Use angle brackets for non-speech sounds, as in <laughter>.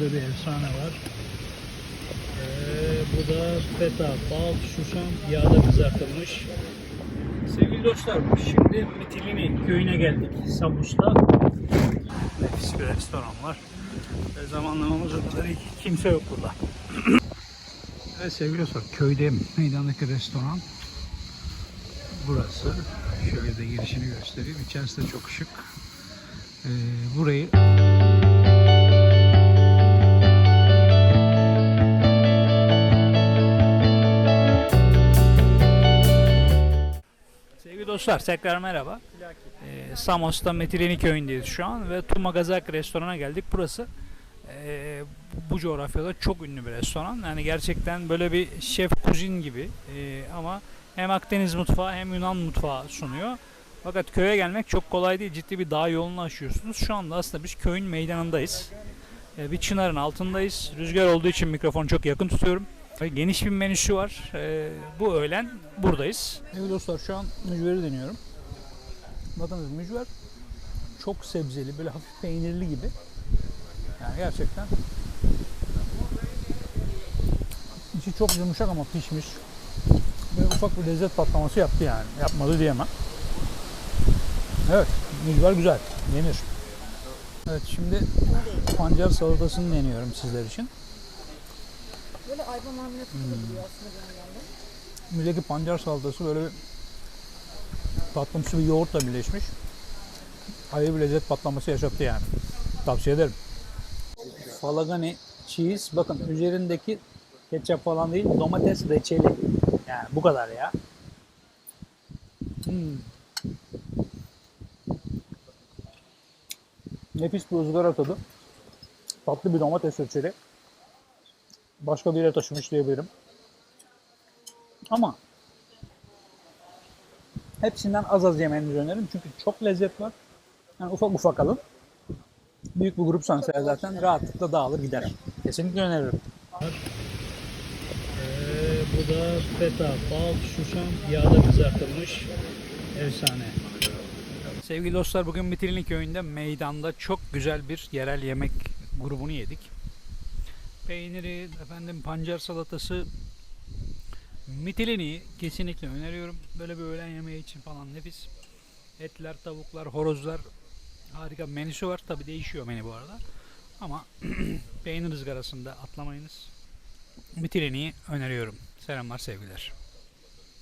Burada bir efsane var. Ee, bu da feta, bal, susam, yağda kızartılmış. Sevgili dostlar, şimdi Mitilini köyüne geldik. Samus'ta. Nefis bir restoran var. Ve zamanlamamıza kadar hiç kimse yok burada. <clears throat> evet sevgili dostlar, köyde meydandaki restoran burası. Şöyle de girişini göstereyim. İçerisi de çok şık. Ee, burayı Sevgili dostlar tekrar merhaba. Ee, Samos'ta Metileni köyündeyiz şu an ve Tumagazak restorana geldik. Burası e, bu coğrafyada çok ünlü bir restoran. Yani gerçekten böyle bir şef kuzin gibi e, ama hem Akdeniz mutfağı hem Yunan mutfağı sunuyor. Fakat köye gelmek çok kolay değil. Ciddi bir dağ yolunu aşıyorsunuz. Şu anda aslında biz köyün meydanındayız. E, bir çınarın altındayız. Rüzgar olduğu için mikrofonu çok yakın tutuyorum. Ve Geniş bir menüsü var. E, bu öğlen buradayız. Evet dostlar şu an mücveri deniyorum. Bakınız mücver çok sebzeli, böyle hafif peynirli gibi. Yani gerçekten içi çok yumuşak ama pişmiş. Böyle ufak bir lezzet patlaması yaptı yani. Yapmadı diyemem. Evet, mücver güzel. Yenir. Evet şimdi pancar salatasını deniyorum sizler için. Böyle ayva marmelatı gibi duruyor aslında bir yandan da. Müzdeki pancar salatası böyle bir tatlımsı bir yoğurtla birleşmiş. Ayrı bir lezzet patlaması yaşattı yani. Tavsiye ederim. Falagani cheese. Bakın üzerindeki ketçap falan değil domates reçeli. Yani bu kadar ya. Hmm. Nefis bir ızgara tadı. Tatlı bir domates reçeli. Başka bir yere taşımış diyebilirim. Ama hepsinden az az yemenizi öneririm. Çünkü çok lezzet var. Yani ufak ufak alın. Büyük bir grup sansa zaten rahatlıkla dağılır gider. Kesinlikle öneririm. Ee, bu da feta, bal, susam, yağda kızartılmış efsane. Sevgili dostlar bugün Mitilini köyünde meydanda çok güzel bir yerel yemek grubunu yedik. Peyniri, efendim pancar salatası, Mitilini'yi kesinlikle öneriyorum. Böyle bir öğlen yemeği için falan nefis. Etler, tavuklar, horozlar harika menüsü var. Tabi değişiyor menü bu arada. Ama <clears throat> peynir ızgarasında atlamayınız. Mitilini'yi öneriyorum. Selamlar sevgiler.